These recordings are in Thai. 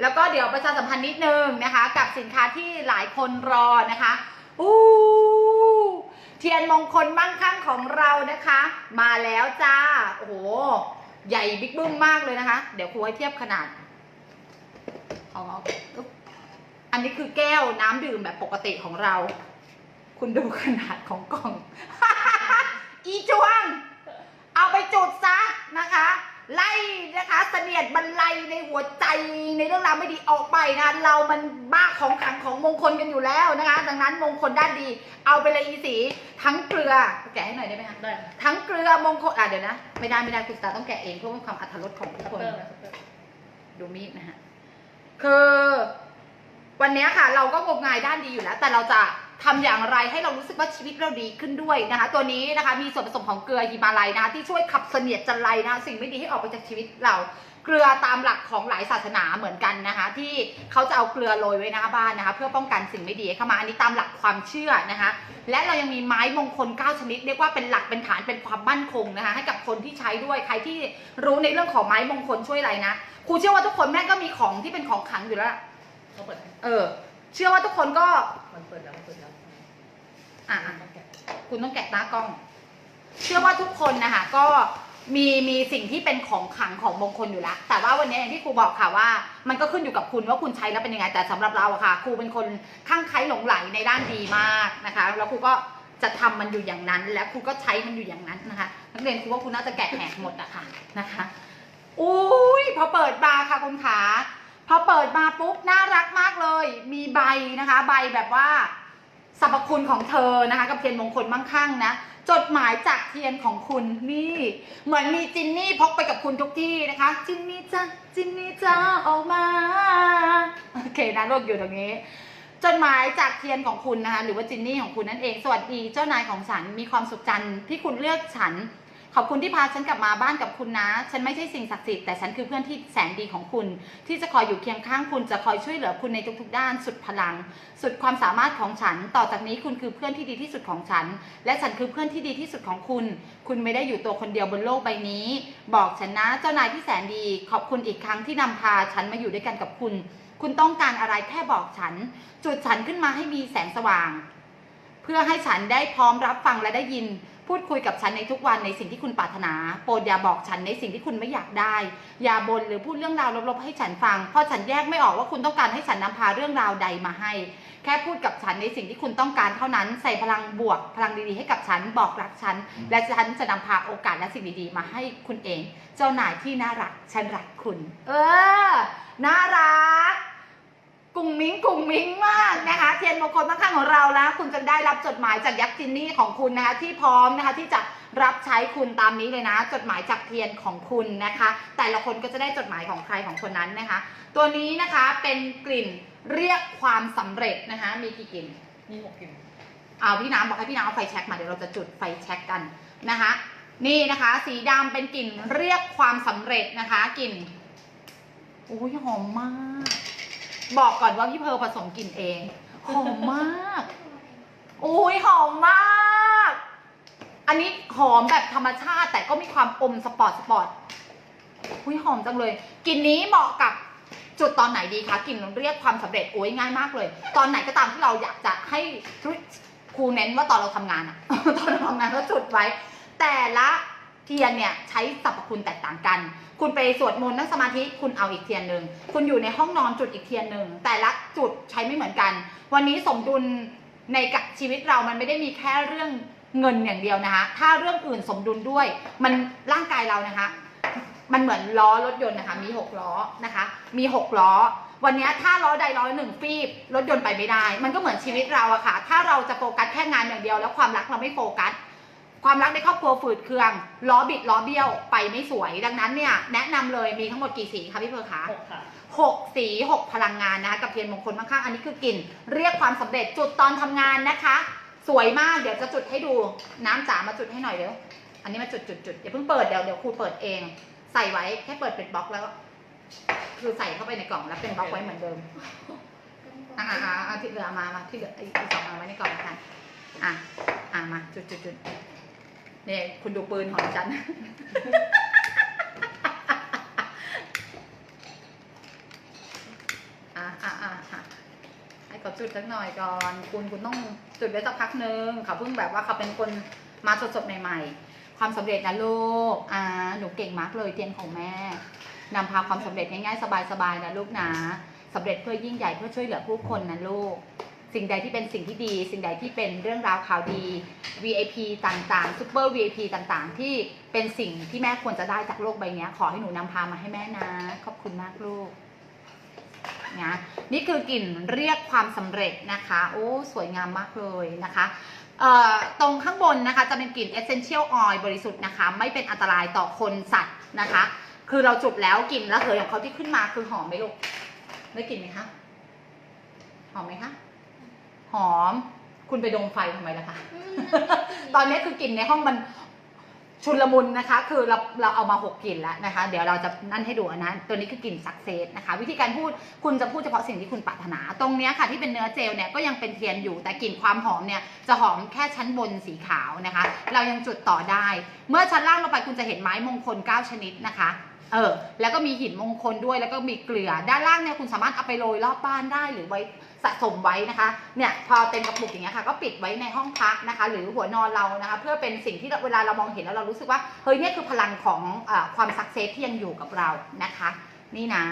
แล้วก็เดี๋ยวประชาสัมพันธ์นิดนึงนะคะ กับสินค้าที่หลายคนรอนะคะอู้เทียนมงคลมั่งคั่งของเรานะคะ มาแล้วจ้า โอ้โห ใหญ่บิ๊กบึ้มมากเลยนะคะ เดี๋ยวครูให้เทียบขนาดเอาอันนี้คือแก้วน้ำดื่มแบบปกติของเรา คุณดูขนาดของกล่อง อีจวง เอาไปจุดซะนะคะ ไล่นะคะเสนียดบรรลัยในหัวใจในเรื่องราวไม่ดีออกไปนะเรามันบ้าของขลังของมงคลกันอยู่แล้วนะคะ ดังนั้นมงคลด้านดี เอาไปเลยอีสี ทั้งเกลือแกะให้หน่อยได้ไหมคะได้ค่ะ ทั้งเกลือมงคลอะเดี๋ยวนะ ไม่ได้ไม่ได้คุณสตาร์ต้องแกะเองเพื่อเป็นความอัตรสของทุกคนเติมนะเติมดูมีดนะฮะคือ วันนี้ค่ะ เราก็งมงายด้านดีอยู่แล้ว แต่เราจะ ทำอย่างไรให้เรารู้สึกว่าชีวิตเราดีขึ้นด้วยนะคะ ตัวนี้นะคะมีส่วนผสมของเกลือฮิมาลัยนะคะที่ช่วยขับเสนียดจันไรนะคะสิ่งไม่ดีให้ออกไปจากชีวิตเราเกลือตามหลักของหลายศาสนาเหมือนกันนะคะ ที่เขาจะเอาเกลือโรยไว้หน้าบ้านนะคะ เพื่อป้องกันสิ่งไม่ดีเข้ามาอันนี้ตามหลักความเชื่อนะคะ และเรายังมีไม้มงคล 9 ชนิด เรียกว่าเป็นหลักเป็นฐานเป็นความมั่นคงนะคะ ให้กับคนที่ใช้ด้วยใครที่รู้ในเรื่องของไม้มงคลช่วยอะไรนะครูเชื่อว่าทุกคนแม่งก็มีของที่เป็นของขลังอยู่แล้วล่ะเขาเปิดให้เออ เชื่อว่าทุกคนก็มันเปิดแล้วมันเปิดแล้ว อะคุณต้องแกะหน้ากล้อง เชื่อว่าทุกคนนะคะ ก็มีมีสิ่งที่เป็นของขังของมงคลอยู่แล้ว แต่ว่าวันนี้อย่างที่ครูบอกค่ะว่า มันก็ขึ้นอยู่กับคุณว่าคุณใช้แล้วเป็นยังไง แต่สำหรับเราอะค่ะ ครูเป็นคนข้างไคล้หลงไหลในด้านดีมากนะคะ แล้วครูก็จะทำมันอยู่อย่างนั้น และครูก็ใช้มันอยู่อย่างนั้นนะคะ นักเรียนครูว่าคุณน่าจะแกะแหกหมดอะค่ะนะคะอุ้ยพอเปิดมาค่ะคุณขาพอเปิดมาปุ๊บน่ารักมากเลย มีใบนะคะ ใบแบบว่า สรรพคุณของเธอนะคะ กับเทียนมงคลมั่งคั่งนะจดหมายจากเทียนของคุณนี่เหมือนมีจินนี่พกไปกับคุณทุกที่นะคะ จินนี่จ้าจินนี่จ้าออกมาโอเคนะลูกอยู่ตรงนี้จดหมายจากเทียนของคุณนะคะหรือว่าจินนี่ของคุณนั่นเอง สวัสดีเจ้านายของฉันมีความสุขจันที่คุณเลือกฉัน ขอบคุณที่พาฉันกลับมาบ้านกับคุณนะ ฉันไม่ใช่สิ่งศักดิ์สิทธิ์แต่ฉันคือเพื่อนที่แสนดีของคุณ ที่จะคอยอยู่เคียงข้างคุณจะคอยช่วยเหลือคุณในทุกๆ ด้าน สุดพลัง สุดความสามารถของฉัน ต่อจากนี้คุณคือเพื่อนที่ดีที่สุดของฉัน และฉันคือเพื่อนที่ดีที่สุดของคุณ คุณไม่ได้อยู่ตัวคนเดียวบนโลกใบนี้ บอกฉันนะเจ้านายที่แสนดี ขอบคุณอีกครั้งที่นำพาฉันมาอยู่ด้วยกันกับคุณ คุณต้องการอะไรแค่บอกฉัน จุดฉันขึ้นมาให้มีแสงสว่าง เพื่อให้ฉันได้พร้อมรับฟังและได้ยิน พูดคุยกับฉันในทุกวันในสิ่งที่คุณปรารถนา โปรดอย่าบอกฉันในสิ่งที่คุณไม่อยากได้ อย่าบ่นหรือพูดเรื่องราวลบๆให้ฉันฟัง เพราะฉันแยกไม่ออกว่าคุณต้องการให้ฉันนำพาเรื่องราวใดมาให้ แค่พูดกับฉันในสิ่งที่คุณต้องการเท่านั้น ใส่พลังบวก พลังดีๆให้กับฉัน บอกรักฉัน และฉันจะนำพาโอกาสและสิ่งดีๆมาให้คุณเอง เจ้านายที่น่ารัก ฉันรักคุณ เออ น่ารัก มิ้งกุ้งมิ้งมากนะคะ เทียนมงคลมั่งคั่งของเราแล้วคุณจะได้รับจดหมายจากยักษ์จินนี่ของคุณนะคะที่พร้อมนะคะที่จะรับใช้คุณตามนี้เลยนะ จดหมายจากเทียนของคุณนะคะ แต่ละคนก็จะได้จดหมายของใครของคนนั้นนะคะ ตัวนี้นะคะเป็นกลิ่นเรียกความสำเร็จนะคะ มีกี่กลิ่นมีหกกลิ่นเอาพี่น้ำบอกให้พี่น้ำเอาไฟแช็กมาเดี๋ยวเราจะจุดไฟแช็กกันนะคะ นี่นะคะ สีดำเป็นกลิ่นเรียกความสำเร็จนะคะกลิ่นอุ้ยหอมมาก บอกก่อนว่าพี่เพร์ลผสมกลิ่นเองหอมมาก อุ้ยหอมมาก อันนี้หอมแบบธรรมชาติแต่ก็มีความอมสปอร์ตสปอร์ตอุ้ยหอมจังเลยกลิ่นนี้เหมาะกับจุดตอนไหนดีคะกลิ่นเรียกความสำเร็จโอ้ยง่ายมากเลย ตอนไหนก็ตามที่เราอยากจะให้ธุรครูเน้นว่าตอนเราทำงานอะตอนเราทำงานก็จุดไว้ แต่ละ เทียนเนี่ยใช้สรรพคุณแตกต่างกัน คุณไปสวดมนต์นั่งสมาธิคุณเอาอีกเทียนหนึ่ง คุณอยู่ในห้องนอนจุดอีกเทียนหนึ่ง แต่ละจุดใช้ไม่เหมือนกัน วันนี้สมดุลในกับชีวิตเรามันไม่ได้มีแค่เรื่องเงินอย่างเดียวนะคะ ถ้าเรื่องอื่นสมดุลด้วย มันร่างกายเรานะคะ มันเหมือนล้อรถยนต์นะคะ มีหกล้อนะคะ มีหกล้อ วันนี้ถ้าล้อใดล้อหนึ่งฟีบรถยนต์ไปไม่ได้ มันก็เหมือนชีวิตเราอะค่ะ ถ้าเราจะโฟกัสแค่งานอย่างเดียว แล้วความรักเราไม่โฟกัส ความรักในครอบครัวฝืดเคืองล้อบิดล้อเบี้ยวไปไม่สวย ดังนั้นเนี่ยแนะนำเลยมีทั้งหมดกี่สีคะพี่เพอร์คะหกค่ะหกสีหกพลังงานนะคะกับเทียนมงคลข้างๆอันนี้คือกลิ่นเรียกความสำเร็จจุดตอนทำงานนะคะ สวยมากเดี๋ยวจะจุดให้ดูน้ำจ๋ามาจุดให้หน่อยเร็วอันนี้มาจุดจุดจุดอย่าเพิ่งเปิดเดี๋ยวเดี๋ยวครูเปิดเอง ใส่ไว้แค่เปิดเป็นบล็อกแล้ว คือใส่เข้าไปในกล่องแล้วเป็นบล็อกไว้เหมือนเดิมอ่าอ่าอ่าที่เหลือเอามามาที่เหลืออีกสองอันไว้ในกล่องแล้วกันอะอ่ามาจุดจุดจุดเนี่ยคุณดูปืนของฉันอเขาจุดสักหน่อยก่อน คุณคุณต้องจุดไว้สักพักนึงเขาเพิ่งแบบว่าเขาเป็นคนมาสดๆใหม่ ๆ ความสำเร็จนะลูก อ่า หนูเก่งมากเลยเตียนของแม่นำพาความสำเร็จง่ายๆ สบายๆนะลูกนะสำเร็จเพื่อยิ่งใหญ่เพื่อช่วยเหลือผู้คนนะลูก สิ่งใดที่เป็นสิ่งที่ดี สิ่งใดที่เป็นเรื่องราวข่าวดี VIP ต่างๆ Super VIP ต่างๆ ที่เป็นสิ่งที่แม่ควรจะได้จากโลกใบนี้ขอให้หนูนำพามาให้แม่นะ ขอบคุณมากลูกนะนี่คือกลิ่นเรียกความสำเร็จนะคะ โอ้สวยงามมากเลยนะคะตรงข้างบนนะคะจะเป็นกลิ่น essential oil บริสุทธิ์นะคะ ไม่เป็นอันตรายต่อคนสัตว์นะคะ คือเราจุดแล้วกลิ่นระเหยของเขาที่ขึ้นมาคือหอมไหมลูกได้กลิ่นไหมคะ หอมไหมคะ หอม คุณไปดมไฟทำไมล่ะคะ ตอนนี้คือกลิ่นในห้องมันชุลมุนนะคะ คือเราเราเอามาหกกลิ่นแล้วนะคะ เดี๋ยวเราจะนั่นให้ดูอันนะตัวนี้คือกลิ่นสักเซสนะคะ วิธีการพูดคุณจะพูดเฉพาะสิ่งที่คุณปรารถนา ตรงเนี้ยค่ะที่เป็นเนื้อเจลเนี่ยก็ยังเป็นเทียนอยู่ แต่กลิ่นความหอมเนี่ยจะหอมแค่ชั้นบนสีขาวนะคะ เรายังจุดต่อได้ เมื่อชั้นล่างลงไปคุณจะเห็นไม้มงคล 9 ชนิดนะคะเออแล้วก็มีหินมงคลด้วยแล้วก็มีเกลือ ด้านล่างเนี่ยคุณสามารถเอาไปโรยรอบบ้านได้หรือไว้ สะสมไว้นะคะเนี่ยพอเต็มกระปุกอย่างเงี้ยค่ะก็ปิดไว้ในห้องพักนะคะ หรือหัวนอนเรานะคะ เพื่อเป็นสิ่งที่เวลาเรามองเห็นแล้วเรารู้สึกว่าเฮ้ยเนี่ยคือพลังของอความสักเซสที่ยังอยู่กับเรานะคะนี่นะ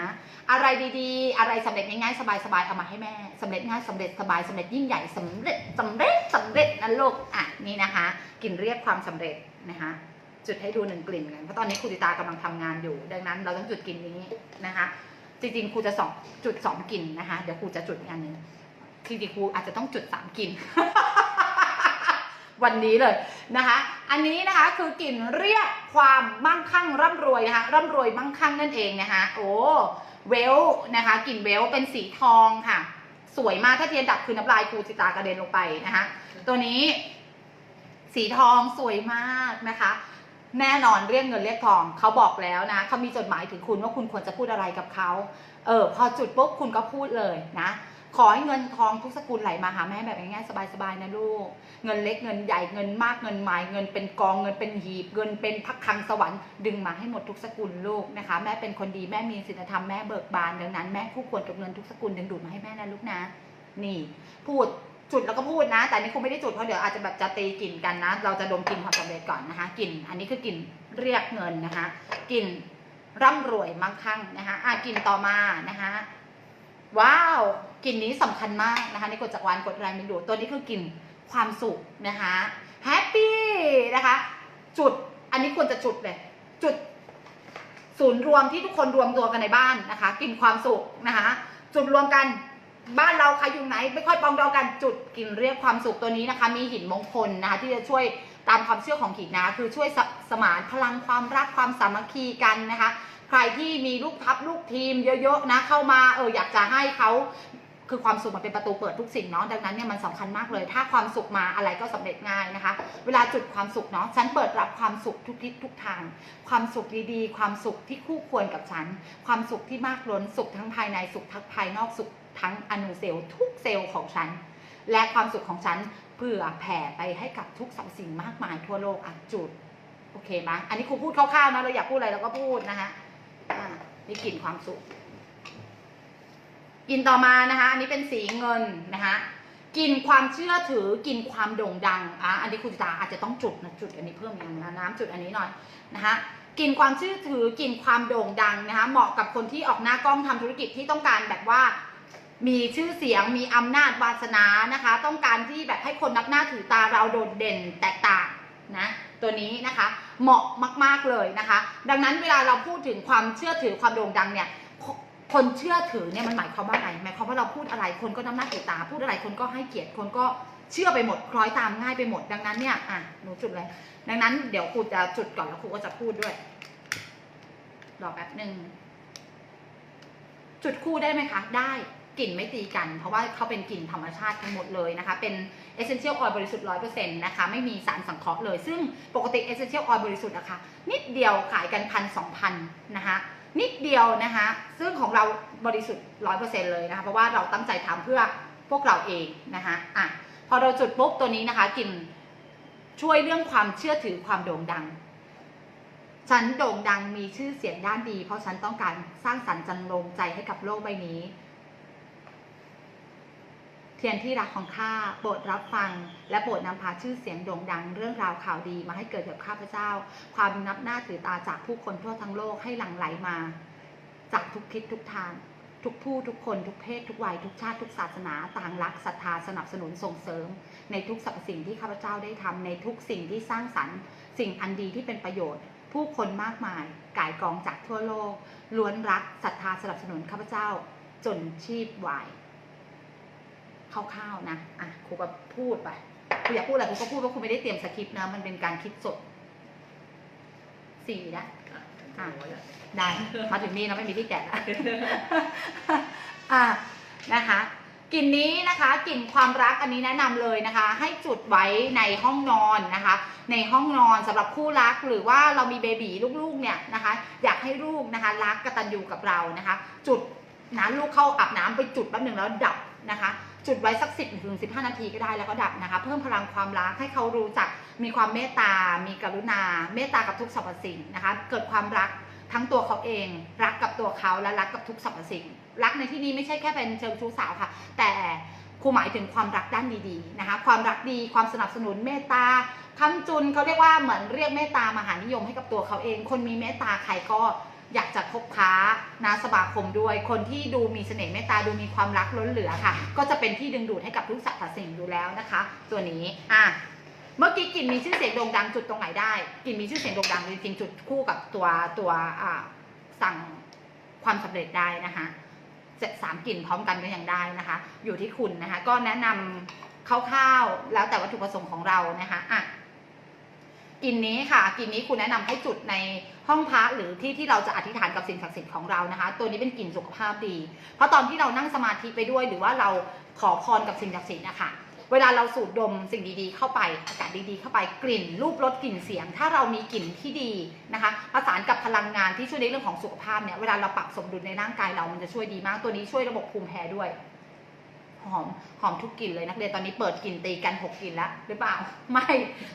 อะไรดีๆ อะไรสำเร็จง่ายๆ สบายๆเอามาให้แม่สำเร็จง่ายสำเร็จสบายสำเร็จยิ่งใหญ่สำเร็จสำเร็จสำเร็จนะลูกอะนี่นะคะกลิ่นเรียกความสำเร็จนะคะ จุดให้ดูหนึ่งกลิ่นกันเพราะตอนนี้ครูติตากำลังทำงานอยู่ ดังนั้นเราต้องจุดกลิ่นนี้นะคะ จริงๆครูจะสองจุดสองกลิ่นนะคะ เดี๋ยวครูจะจุดอีกอันหนึ่งจริงๆครูอาจจะต้องจุดสามกลิ่นวันนี้เลยนะคะ อันนี้นะคะคือกลิ่นเรียกความมั่งคั่งร่ำรวยนะคะร่ำรวยมั่งคั่งนั่นเองนะคะ โอ้เวลนะคะกลิ่นเวลเป็นสีทองค่ะ สวยมากถ้าเทียนดับคือน้ำลายครูติตากระเด็นลงไปนะคะ ตัวนี้ สีทองสวยมากนะคะ แน่นอนเรียกเงินเรียกทองเขาบอกแล้วนะเขามีจดหมายถึงคุณว่าคุณควรจะพูดอะไรกับเขาเออพอจุดปุ๊บคุณก็พูดเลยนะขอให้เงินทองทุกสกุลไหลมาหาแม่แบบง่ายๆสบายๆนะลูก เงินเล็กเงินใหญ่เงินมากเงินหมายเงินเป็นกองเงินเป็นหีบเงินเป็นพักคังสวรรค์ดึงมาให้หมดทุกสกุลลูกนะคะ แม่เป็นคนดีแม่มีศีลธรรมแม่เบิกบานดังนั้นแม่คู่ควรกับเงินทุกสกุลดึงดูดมาให้แม่นะลูกนะ นี่ พูด จุดแล้วก็พูดนะ แต่นี่คงไม่ได้จุดเพราะเดี๋ยวอาจจะแบบจะตีกลิ่นกันนะ เราจะดมกลิ่นความสำเร็จก่อนนะคะกลิ่นอันนี้คือกลิ่นเรียกเงินนะคะกลิ่นร่ำรวยมั่งคั่งนะคะอะกลิ่นต่อมานะคะว้าวกลิ่นนี้สำคัญมากนะคะในกฎจักรวาลกฎแรงดึงดูดตัวนี้คือกลิ่นความสุขนะคะแฮปปี้นะคะ จุดอันนี้ควรจะจุดเลย จุดศูนย์รวมที่ทุกคนรวมตัวกันในบ้านนะคะกลิ่นความสุขนะคะจุดรวมกัน บ้านเราใครอยู่ไหนไม่ค่อยปองดองกันจุดกลิ่นเรียกความสุขตัวนี้นะคะ มีหินมงคลนะคะ ที่จะช่วยตามความเชื่อของหินนะคือช่วยสสมานพลังความรักความสามัคคีกันนะคะ ใครที่มีลูกทัพลูกทีมเยอะๆนะเข้ามาเอออยากจะให้เขาคือความสุขมันเป็นประตูเปิดทุกสิ่งเนาะดังนั้นเนี่ยมันสำคัญมากเลย ถ้าความสุขมาอะไรก็สำเร็จง่ายนะคะ เวลาจุดความสุขเนาะฉันเปิดรับความสุขทุกทิศทุกทาง ความสุขดีๆ ความสุขที่คู่ควรกับฉัน ความสุขที่มากล้นสุขทั้งภายในสุขทั้งภายนอกสุข ทั้งอนุเซลล์ทุกเซลล์ของฉัน และความสุขของฉันเพื่อแผ่ไปให้กับทุกสรรพสิ่งมากมายทั่วโลกอะจุด โอเคไหมอันนี้ครูพูดคร่าวๆนะเราอยากพูดอะไรเราก็พูดนะคะอ่านี่กลิ่นความสุขกลิ่นต่อมานะคะอันนี้เป็นสีเงินนะคะกลิ่นความเชื่อถือกลิ่นความโด่งดังอะอันนี้คุณจิตาอาจจะต้องจุดนะจุดอันนี้เพิ่มอย่างนะน้ำจุดอันนี้หน่อยนะคะกลิ่นความเชื่อถือกลิ่นความโด่งดังนะคะเหมาะกับคนที่ออกหน้ากล้องทำธุรกิจที่ต้องการแบบว่า มีชื่อเสียงมีอำนาจวาสนานะคะ ต้องการที่แบบให้คนนับหน้าถือตาเราโดดเด่นแตกต่างนะตัวนี้นะคะเหมาะมากๆเลยนะคะ ดังนั้นเวลาเราพูดถึงความเชื่อถือความโด่งดังเนี่ยคนเชื่อถือเนี่ยมันหมายความว่าอะไรหมายความว่าเราพูดอะไรคนก็นับหน้าถือตา พูดอะไรคนก็ให้เกียรติคนก็เชื่อไปหมดคล้อยตามง่ายไปหมดดังนั้นเนี่ยอะหนูจุดเลย ดังนั้นเดี๋ยวครูจะจุดก่อนแล้วครูก็จะพูดด้วยรอแป๊บหนึ่งจุดคู่ได้ไหมคะ ได้ กลิ่นไม่ตีกัน เพราะว่าเขาเป็นกลิ่นธรรมชาติทั้งหมดเลยนะคะ เป็น essential oil บริสุทธิ์100%นต์นะคะ ไม่มีสารสังเคราะห์เลย ซึ่งปกติ essential oil บริสุทธิ์นะคะ นิดเดียวขายกันพันสองพันนะคะนิดเดียวนะคะ ซึ่งของเราบริสุทธิ์100%เปอร์เซ็นต์เลยนะคะ เพราะว่าเราตั้งใจทำเพื่อพวกเราเองนะคะอะพอเราจุดปุ๊บตัวนี้นะคะกลิ่นช่วยเรื่องความเชื่อถือความโด่งดัง ฉันโด่งดังมีชื่อเสียงด้านดี เพราะฉันต้องการสร้างสรรค์จันลงใจให้กับโลกใบนี้ เทียนที่รักของข้าโปรดรับฟัง และโปรดนำพาชื่อเสียงโด่งดัง เรื่องราวข่าวดีมาให้เกิดกับข้าพเจ้า ความนับหน้าถือตาจากผู้คนทั่วทั้งโลกให้หลั่งไหลมา จากทุกทิศทุกทาง ทุกผู้ทุกคนทุกเพศทุกวัยทุกชาติทุกศาสนาต่างรักศรัทธาสนับสนุนส่งเสริม ในทุกสรรพสิ่งที่ข้าพเจ้าได้ทำในทุกสิ่งที่สร้างสรรค์ สิ่งอันดีที่เป็นประโยชน์ ผู้คนมากมายก่ายกองจากทั่วโลก ล้วนรักศรัทธาสนับสนุนข้าพเจ้า จนชีพวาย คร่าวๆนะอะครูก็พูดไปครูอยากพูดอะไรครูก็พูดเพราะครูไม่ได้เตรียมสคริปต์นะ มันเป็นการคิดสดสี่นะอะอะโอ้ยอะได้มาถึงนี่นะไม่มีที่แกะแล้วอะนะคะกลิ่นนี้นะคะกลิ่นความรักอันนี้แนะนำเลยนะคะ ให้จุดไว้ในห้องนอนนะคะ ในห้องนอนสำหรับคู่รักหรือว่าเรามีเบบีลูกๆเนี่ยนะคะ อยากให้ลูกนะคะ รักกตัญญูกับเรานะคะ จุดนะลูกเข้าอาบน้ำไปจุดแป๊บหนึ่งแล้วดับนะคะ จุดไว้สักสิบถึงสิบห้านาทีก็ได้แล้วก็ดับนะคะ เพิ่มพลังความรักให้เขารู้จักมีความเมตตา มีกรุณา เมตตากับทุกสรรพสิ่งนะคะ เกิดความรักทั้งตัวเขาเอง รักกับตัวเขาและรักกับทุกสรรพสิ่ง รักในที่นี้ไม่ใช่แค่เป็นเชิงชู้สาวค่ะ แต่ครูหมายถึงความรักด้านดีๆนะคะ ความรักดีความสนับสนุนเมตตาคำจุนเขาเรียกว่าเหมือนเรียกเมตตามหานิยมให้กับตัวเขาเอง คนมีเมตตาใครก็ อยากจะคบค้านาสมาคมด้วย คนที่ดูมีเสน่ห์เมตตาดูมีความรักล้นเหลือค่ะ ก็จะเป็นที่ดึงดูดให้กับทุกสรรพสิ่งอยู่แล้วนะคะ ตัวนี้อะเมื่อกี้กลิ่นมีชื่อเสียงโด่งดังจุดตรงไหนได้กลิ่นมีชื่อเสียงโด่งดังจริงๆจุดคู่กับตัวตัวอ่าสั่งความสำเร็จได้นะคะเจ็ดสามกลิ่นพร้อมกันก็ยังได้นะคะ อยู่ที่คุณนะคะ ก็แนะนำคร่าวๆแล้วแต่วัตถุประสงค์ของเรานะคะอะ กลิ่นนี้ค่ะกลิ่นนี้คุณแนะนำให้จุดในห้องพระหรือที่ที่เราจะอธิษฐานกับสิ่งศักดิ์สิทธิ์ของเรานะคะ ตัวนี้เป็นกลิ่นสุขภาพดี เพราะตอนที่เรานั่งสมาธิไปด้วย หรือว่าเราขอพรกับสิ่งศักดิ์สิทธิ์นะคะเวลาเราสูดดมสิ่งดีๆ เข้าไปอากาศดีๆ เข้าไปกลิ่น รูปรสกลิ่นเสียง ถ้าเรามีกลิ่นที่ดีนะคะประสานกับพลังงานที่ช่วยในเรื่องของสุขภาพเนี่ยเวลาเราปรับสมดุลในร่างกายเรามันจะช่วยดีมากตัวนี้ช่วยระบบภูมิแพ้ด้วย หอมหอมทุกกลิ่นเลยนักเรียนตอนนี้เปิดกลิ่นตีกันหกกลิ่นแล้วหรือเปล่าไม่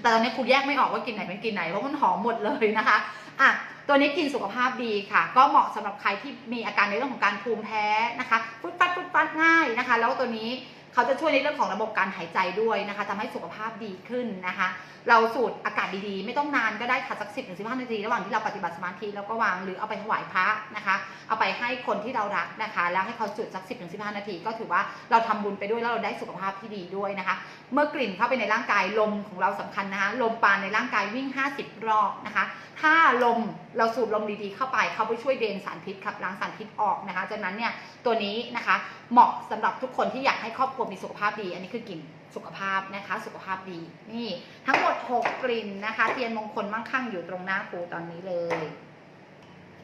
แต่ตอนนี้ครูแยกไม่ออกว่ากลิ่นไหนเป็นกลิ่นไหนเพราะมันหอมหมดเลยนะคะอะตัวนี้กินสุขภาพดีค่ะ ก็เหมาะสำหรับใครที่มีอาการในเรื่องของการภูมิแพ้นะคะฟุดฟัดฟุดฟัดง่ายนะคะ แล้วตัวนี้ เขาจะช่วยในเรื่องของระบบการหายใจด้วยนะคะทำให้สุขภาพดีขึ้นนะคะ เราสูดอากาศดีๆ ไม่ต้องนานก็ได้ค่ะสักสิบถึงสิบห้านาทีระหว่างที่เราปฏิบัติสมาธิแล้วก็วางหรือเอาไปถวายพระนะคะ เอาไปให้คนที่เรารักนะคะ แล้วให้เขาจุดสักสิบถึงสิบห้านาที ก็ถือว่าเราทำบุญไปด้วยแล้วเราได้สุขภาพที่ดีด้วยนะคะ เมื่อกลิ่นเข้าไปในร่างกายลมของเราสำคัญนะคะลมปานในร่างกายวิ่ง 50 รอบนะคะ ถ้าลมเราสูดลมดีๆเข้าไปเขาไปช่วยเดนสารพิษขับล้างสารพิษออกนะคะจากนั้นเนี่ยตัวนี้นะคะเหมาะสำหรับทุกคนที่อยากให้ครอบครัวมีสุขภาพดี อันนี้คือกลิ่นสุขภาพนะคะ สุขภาพดี นี่ทั้งหมด 6 กลิ่นนะคะ เทียนมงคลมั่งคั่งอยู่ตรงหน้าครูตอนนี้เลย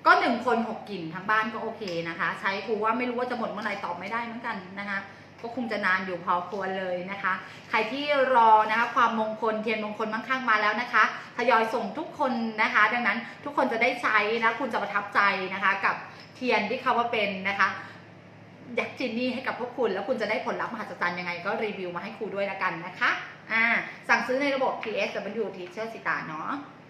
ก็หนึ่งคนหกกลิ่นทั้งบ้านก็โอเคนะคะ ใช้ครูว่าไม่รู้ว่าจะหมดเมื่อไหร่ตอบไม่ได้เหมือนกันนะคะก็คงจะนานอยู่พอควรเลยนะคะ ใครที่รอนะคะความมงคลเทียนมงคลมั่งคั่งมาแล้วนะคะทยอยส่งทุกคนนะคะ ดังนั้นทุกคนจะได้ใช้นะคุณจะประทับใจนะคะ กับเทียนที่เขาว่าเป็นนะคะ ยักจินนี่ให้กับพวกคุณ แล้วคุณจะได้ผลลัพธ์มหัศจรรย์ยังไงก็รีวิวมาให้ครูด้วยละกันนะคะ อ่า สั่งซื้อในระบบ PSW Teacher สิตาเนาะ